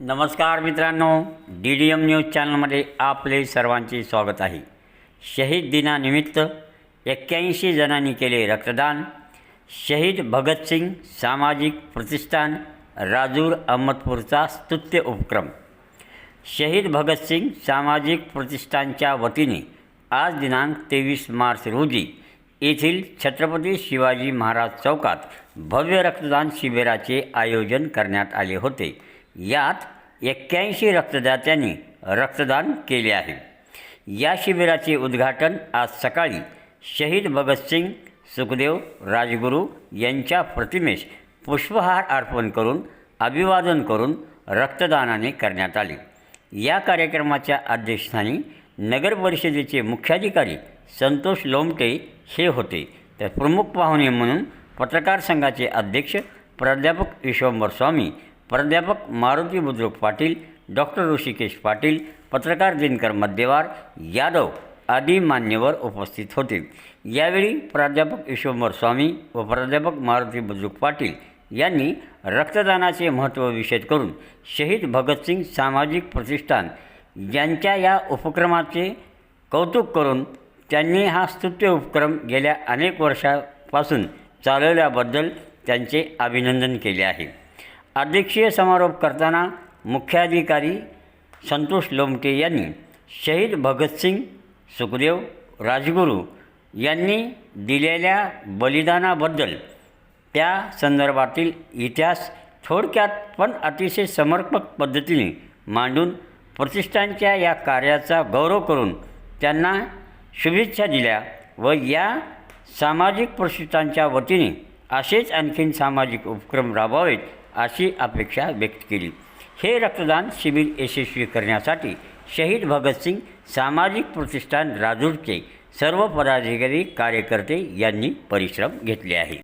नमस्कार मित्रांनो D D M news चॅनलमध्ये आपले सर्वांचे स्वागत आहे. शहीद दिनानिमित्त एक्क्याऐंशी जणांनी केले रक्तदान. शहीद भगतसिंग सामाजिक प्रतिष्ठान राजूर अहमदपूरचा स्तुत्य उपक्रम. शहीद भगतसिंग सामाजिक प्रतिष्ठानच्या वतीने आज दिनांक तेवीस मार्च रोजी येथील छत्रपती शिवाजी महाराज चौकात भव्य रक्तदान शिबिराचे आयोजन करण्यात आले होते. यात एक्क्याऐंशी रक्तदात्यांनी रक्तदान केले आहे. या शिबिराचे उद्घाटन आज सकाळी शहीद भगतसिंग सुखदेव राजगुरू यांच्या प्रतिमेस पुष्पहार अर्पण करून अभिवादन करून रक्तदानाने करण्यात आले. या कार्यक्रमाच्या अध्यक्षस्थानी नगर परिषदेचे मुख्याधिकारी संतोष लोमटे हे होते. तर प्रमुख पाहुणे म्हणून पत्रकार संघाचे अध्यक्ष प्राध्यापक विश्वंभर स्वामी प्राध्यापक मारुती बुद्रुक पाटील डॉक्टर ऋषिकेश पाटील पत्रकार दिनकर मध्यवार यादव आदी मान्यवर उपस्थित होते यावेळी प्राध्यापक विश्वंभर स्वामी व प्राध्यापक मारुती बुद्रुक पाटील यांनी रक्तदानाचे महत्त्व विषद करून शहीद भगतसिंग सामाजिक प्रतिष्ठान यांच्या या उपक्रमाचे कौतुक करून त्यांनी हा स्तुत्य उपक्रम गेल्या अनेक वर्षापासून चालवल्याबद्दल त्यांचे अभिनंदन केले आहे. अध्यक्षीय समारोप करताना मुख्याधिकारी संतोष लोमटे यांनी शहीद भगतसिंग सुखदेव राजगुरू यांनी दिलेल्या बलिदानाबद्दल त्या संदर्भातील इतिहास थोडक्यात पण अतिशय समर्पक पद्धतीने मांडून प्रतिष्ठानच्या या कार्याचा गौरव करून त्यांना शुभेच्छा दिल्या व या सामाजिक प्रतिष्ठानच्या वतीने असेच आणखीन सामाजिक उपक्रम राबवावेत अशी अपेक्षा व्यक्त केली. हे रक्तदान शिबिर यशस्वी करण्यासाठी शहीद भगतसिंग सामाजिक प्रतिष्ठान राजूरचे सर्व पदाधिकारी कार्यकर्ते यांनी परिश्रम घेतले आहे